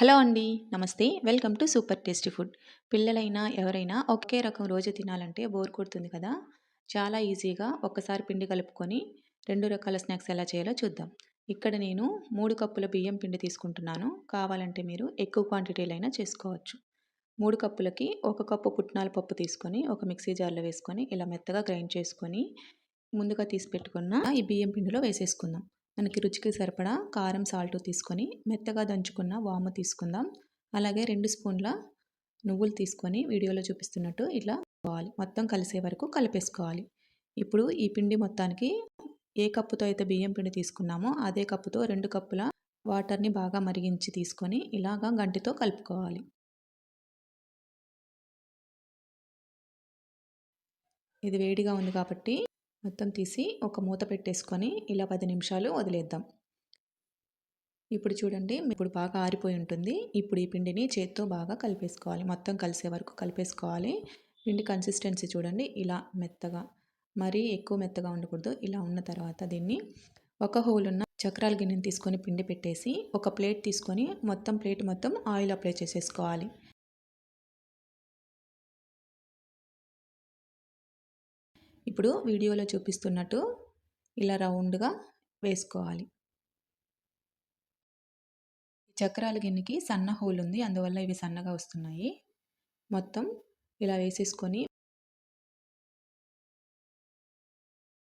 Hello అండి నమస్తే. Welcome to super tasty food. పిల్లలైనా ఎవరైనా ఒకే రకం రోజు తినాలంటే బోర్ కొడుతుంది కదా? చాలా ఈజీగా ఒక్కసారి పిండి కలుపుకొని రెండు రకాల స్నాక్స్ ఎలా చేయాలో చూద్దాం. ఇక్కడ నేను మూడు కప్పుల బియ్యం పిండి తీసుకుంటున్నాను. కావాలంటే మీరు ఎక్కువ క్వాంటిటీలైనా చేసుకోవచ్చు. మూడు కప్పులకి ఒక కప్పు పుట్నాల పప్పు తీసుకొని ఒక మిక్సీ జార్లో వేసుకొని ఇలా మెత్తగా గ్రైండ్ చేసుకొని ముందుగా తీసి పెట్టుకున్న ఈ బియ్యం పిండిలో వేసేసుకుందాం. మనకి రుచికి సరిపడా కారం సాల్ట్ తీసుకొని మెత్తగా దంచుకున్న వాము తీసుకుందాం. అలాగే రెండు స్పూన్ల నువ్వులు తీసుకొని వీడియోలో చూపిస్తున్నట్టు ఇట్లా పోవాలి మొత్తం కలిసే వరకు కలిపేసుకోవాలి. ఇప్పుడు ఈ పిండి మొత్తానికి ఏ కప్పుతో అయితే బియ్యం పిండి తీసుకున్నామో అదే కప్పుతో రెండు కప్పుల వాటర్ని బాగా మరిగించి తీసుకొని ఇలాగా గంటితో కలుపుకోవాలి. ఇది వేడిగా ఉంది కాబట్టి మొత్తం తీసి ఒక మూత పెట్టేసుకొని ఇలా పది నిమిషాలు వదిలేద్దాం. ఇప్పుడు చూడండి ఇప్పుడు బాగా ఆరిపోయి ఉంటుంది. ఇప్పుడు ఈ పిండిని చేత్తో బాగా కలిపేసుకోవాలి. మొత్తం కలిసే వరకు కలిపేసుకోవాలి. పిండి కన్సిస్టెన్సీ చూడండి ఇలా మెత్తగా మరీ ఎక్కువ మెత్తగా ఉండకూడదు. ఇలా ఉన్న తర్వాత దీన్ని ఒక హోల్ ఉన్న చక్రాల గిన్నెని తీసుకొని పిండి పెట్టేసి ఒక ప్లేట్ తీసుకొని మొత్తం ప్లేట్ మొత్తం ఆయిల్ అప్లై చేసేసుకోవాలి. ఇప్పుడు వీడియోలో చూపిస్తున్నట్టు ఇలా రౌండ్గా వేసుకోవాలి. చక్రాల గిన్నెకి సన్న హోల్ ఉంది. అందువల్ల ఇవి సన్నగా వస్తున్నాయి. మొత్తం ఇలా వేసేసుకొని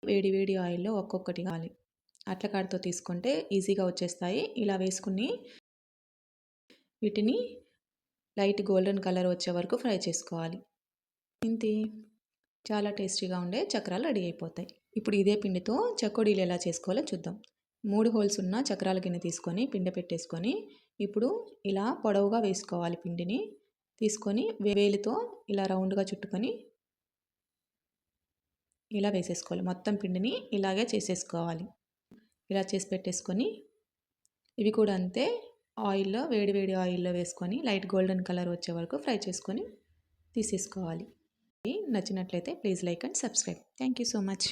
వేడి వేడి ఆయిల్లో ఒక్కొక్కటి కావాలి. అట్ల కాడతో తీసుకుంటే ఈజీగా వచ్చేస్తాయి. ఇలా వేసుకుని వీటిని లైట్ గోల్డెన్ కలర్ వచ్చే వరకు ఫ్రై చేసుకోవాలి. ఇంతే. చాలా టేస్టీగా ఉండే చక్రాలు రెడీ అయిపోతాయి. ఇప్పుడు ఇదే పిండితో చకోడీలు ఎలా చేసుకోవాలో చూద్దాం. మూడు హోల్స్ ఉన్న చక్రాల గిన్నె తీసుకొని పిండి పెట్టేసుకొని ఇప్పుడు ఇలా పొడవుగా వేసుకోవాలి పిండిని. తీసుకొని వేలితో ఇలా రౌండ్గా చుట్టుకొని ఇలా వేసేసుకోవాలి. మొత్తం పిండిని ఇలాగే చేసేసుకోవాలి. ఇలా చేసి పెట్టేసుకొని ఇవి కూడా అంతే ఆయిల్లో వేడి వేడి ఆయిల్లో వేసుకొని లైట్ గోల్డెన్ కలర్ వచ్చే వరకు ఫ్రై చేసుకొని తీసేసుకోవాలి. నచ్చినట్లయితే please like and subscribe. Thank you so much.